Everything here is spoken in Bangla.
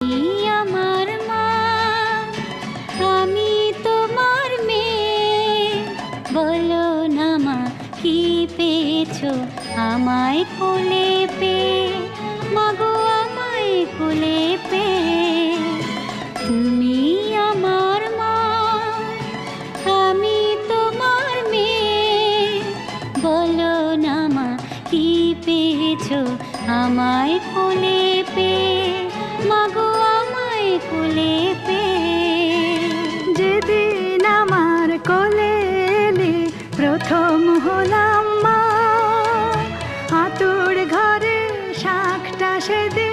আমার মা, আমি তোমার মেয়ে। বলো না কি পেয়েছ আমায় কোলে পেয়ে? মাগো আমায় কোলে পেয়ে। তুমি আমার মা, আমি তোমার মেয়ে। বলো না কি পেয়েছ আমায় কোলে কুলে পে। যেদিন আমার কলে প্রথম হলাম মা। আতুর ঘরে শাকটা সেদিন